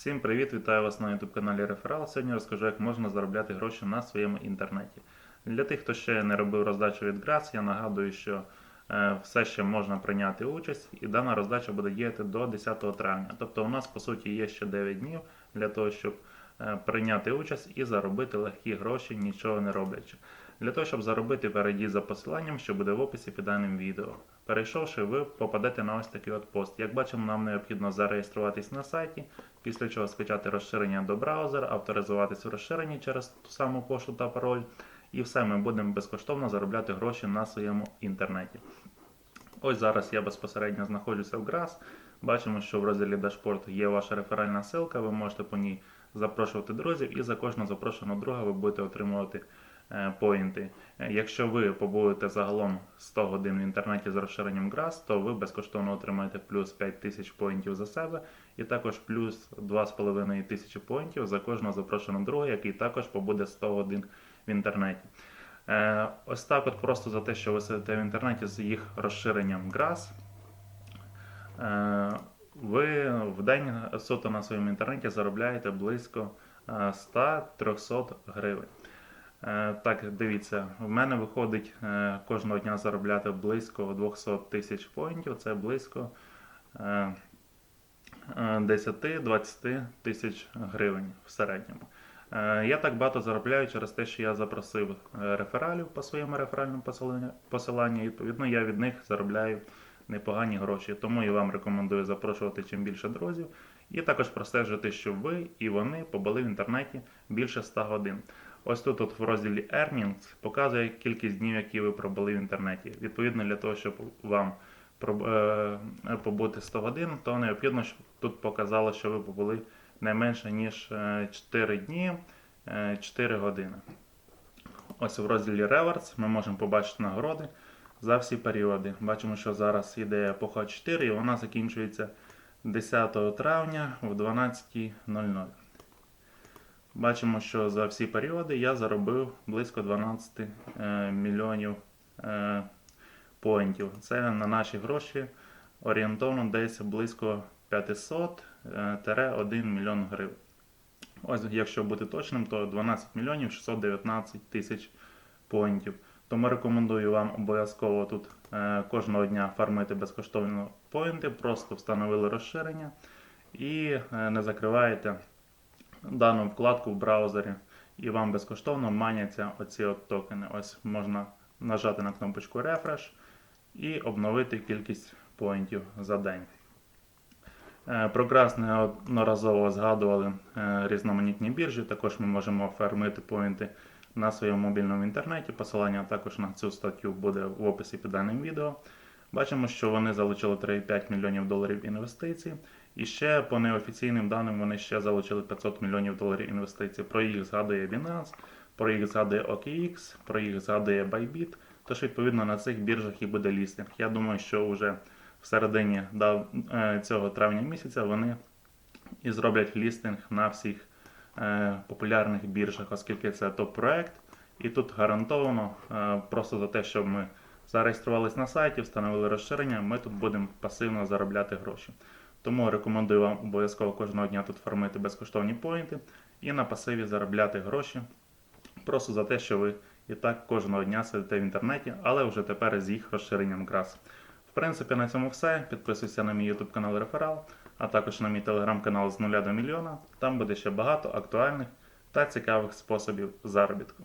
Всім привіт! Вітаю вас на YouTube каналі Реферал. Сьогодні розкажу, як можна заробляти гроші на своєму інтернеті. Для тих, хто ще не робив роздачу від Грас, я нагадую, що е, все ще можна прийняти участь, і дана роздача буде діяти до 10 травня. Тобто у нас по суті є ще 9 днів для того, щоб е, прийняти участь і заробити легкі гроші, нічого не роблячи. Для того, щоб заробити, перейдіть за посиланням, що буде в описі під даним відео. Перейшовши, ви попадете на ось такий от пост. Як бачимо, нам необхідно зареєструватись на сайті, після чого скачати розширення до браузера, авторизуватись в розширенні через ту саму пошту та пароль. І все, ми будемо безкоштовно заробляти гроші на своєму інтернеті. Ось зараз я безпосередньо знаходжуся в Грас. Бачимо, що в розділі Дашпорт є ваша реферальна ссылка, ви можете по ній запрошувати друзів, і за кожного запрошеного друга ви будете отримувати поінти. Е, Якщо ви побудете загалом 100 годин в інтернеті з розширенням Грас, то ви безкоштовно отримаєте плюс 5000 поінтів за себе, і також плюс 2,5 тисячі поінтів за кожного запрошеного друга, який також побуде 100 годин в інтернеті. Е, Ось так от просто за те, що ви сидите в інтернеті з їх розширенням е, ви в день суто на своєму інтернеті заробляєте близько е, 100-300 гривень. Е, Так, дивіться, в мене виходить е, кожного дня заробляти близько 200 тисяч поінтів, це близько е, е, 10-20 тисяч гривень в середньому. Я так багато заробляю через те, що я запросив рефералів по своєму реферальному посиланню-. Відповідно, я від них заробляю непогані гроші. Тому і вам рекомендую запрошувати чим більше друзів. І також простежити, щоб ви і вони побули в інтернеті більше 100 годин. Ось тут от в розділі Earnings показує кількість днів, які ви пробули в інтернеті. Відповідно, для того, щоб вам е, побути 100 годин, то необхідно, щоб тут показало, що ви побули не менше, ніж е, 4 дні, е, 4 години. Ось в розділі Rewards ми можемо побачити нагороди за всі періоди. Бачимо, що зараз іде епоха 4 і вона закінчується 10 травня в 12.00. Бачимо, що за всі періоди я заробив близько 12 е, мільйонів е, поінтів. Це на наші гроші орієнтовно десь близько 500-1 мільйон гривень. Ось, якщо бути точним, то 12 мільйонів 619 тисяч поінтів. Тому рекомендую вам обов'язково тут е, кожного дня фармити безкоштовно поінти, просто встановили розширення і е, не закриваєте дану вкладку в браузері, і вам безкоштовно маняться оці от токени. Ось можна нажати на кнопочку Refresh і обновити кількість поінтів за день. Е, Про Грас неодноразово згадували е, різноманітні біржі. Також ми можемо фармити поінти на своєму мобільному інтернеті. Посилання також на цю статтю буде в описі під даним відео. Бачимо, що вони залучили 3,5 мільйонів доларів інвестицій. І ще по неофіційним даним вони ще залучили 500 мільйонів доларів інвестицій. Про їх згадує Binance, про їх згадує OKX, про їх згадує Bybit. Тож, відповідно, на цих біржах і буде лістинг. Я думаю, що вже в середині е, цього травня місяця вони і зроблять лістинг на всіх е, популярних біржах, оскільки це топ-проект. І тут гарантовано, е, просто за те, щоб ми зареєструвались на сайті, встановили розширення, ми тут будемо пасивно заробляти гроші. Тому рекомендую вам обов'язково кожного дня тут фармити безкоштовні поінти і на пасиві заробляти гроші. Просто за те, що ви і так кожного дня сидите в інтернеті, але вже тепер з їх розширенням Грас. В принципі, на цьому все. Підписуйся на мій YouTube канал Реферал, а також на мій телеграм-канал з нуля до мільйона. Там буде ще багато актуальних та цікавих способів заробітку.